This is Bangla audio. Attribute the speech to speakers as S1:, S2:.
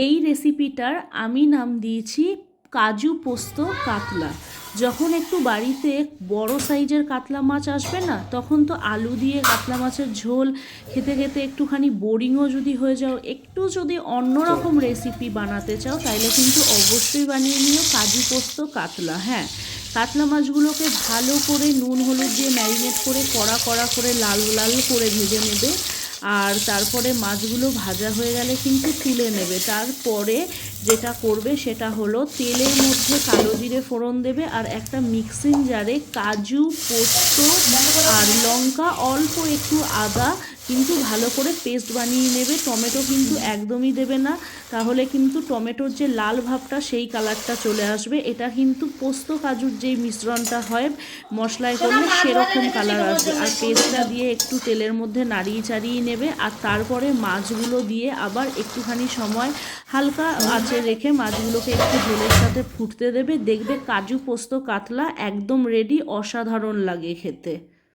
S1: এই রেসিপিটার আমি নাম দিয়েছি কাজু পোস্ত কাতলা। যখন একটু বাড়িতে বড় সাইজের কাতলা মাছ আসবে না তখন তো আলু দিয়ে কাতলা মাছের ঝোল খেতে খেতে একটুখানি বোরিংও যদি হয়ে যাও একটু যদি অন্যরকম রেসিপি বানাতে চাও তাহলে কিন্তু অবশ্যই বানিয়ে নিও কাজু পোস্ত কাতলা হ্যাঁ। কাতলা মাছগুলোকে ভালো করে নুন হলুদ দিয়ে ম্যারিনেট করে কড়া কড়া করে লাল লাল করে ভেজে নেবে। আর তারপরে মাছগুলো ভাজা হয়ে গেলে কিন্তু তুলে নেবে। তারপরে যেটা করবে সেটা হলো তেলের মধ্যে কালো জিরে ফোড়ন দেবে আর একটা মিক্সিং জারে কাজু, পোস্ত আর লঙ্কা, অল্প একটু আদা কিন্তু ভালো করে পেস্ট বানিয়ে নেবে। টমেটো কিন্তু একদমই দেবে না। তাহলে কিন্তু টমেটোর যে লাল ভাবটা সেই কালারটা চলে আসবে। এটা কিন্তু পোস্ত কাজুর যেই মিশ্রণটা হয় মশলায় করলে সেরকম কালার আসবে। আর পেস্টটা দিয়ে একটু তেলের মধ্যে নাড়িয়ে চাড়িয়ে নেবে। আর তারপরে মাছগুলো দিয়ে আবার একটুখানি সময় হালকা আঁচে রেখে মাছগুলোকে একটু ঝোলের সাথে ফুটতে দেবে। দেখবে কাজু পোস্ত কাতলা একদম রেডি অসাধারণ লাগে খেতে।